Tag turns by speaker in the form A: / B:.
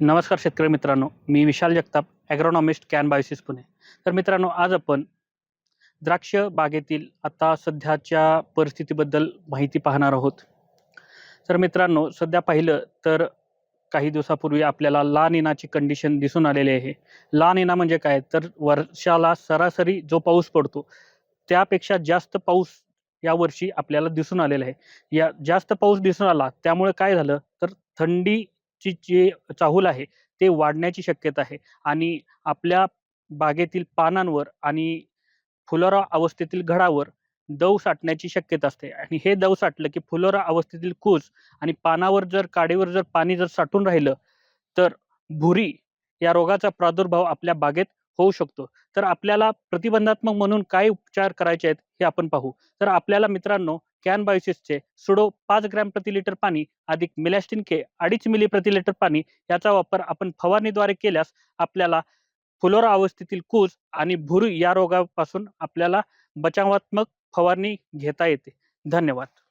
A: नमस्कार शेतकरी मित्रांनो मी Vishal Jagtap agronomist Can Biosis Pune. तर मित्रांनो आज आपण द्राक्ष बागेतील आता सध्याच्या परिस्थितीबद्दल माहिती पाहणार आहोत. तर मित्रांनो सध्या पाहिलं तर काही दिवसापूर्वी आपल्याला लान इनाची कंडिशन दिसून आलेली आहे. लान इना म्हणजे काय? तर वर्षाला सरासरी जो पाऊस पडतो त्यापेक्षा जास्त पाऊस यावर्षी आपल्याला दिसून आलेला आहे. या जास्त पाऊस दिसून आला त्यामुळे काय झालं? तर थंडी ची जी चाहूल आहे ते वाढण्याची शक्यता आहे. आणि आपल्या बागेतील पानांवर आणि फुलोरा अवस्थेतील घडावर दव साठण्याची शक्यता असते. आणि हे दव साठलं की फुलोरा अवस्थेतील कूस आणि पानावर जर काडीवर जर पाणी जर साठून राहिलं तर भुरी या रोगाचा प्रादुर्भाव आपल्या बागेत होऊ शकतो. तर आपल्याला प्रतिबंधात्मक म्हणून काय उपचार करायचे आहेत हे आपण पाहू. तर आपल्याला मित्रांनो कॅनबायोसिसचे सुडो पाच ग्रॅम प्रति लिटर पाणी अधिक मिलॅस्टिन के अडीच मिली प्रति लिटर पाणी याचा वापर आपण फवारणीद्वारे केल्यास आपल्याला फुलोरा अवस्थेतील कूज आणि भुरू या रोगापासून आपल्याला बचावात्मक फवारणी घेता येते. धन्यवाद.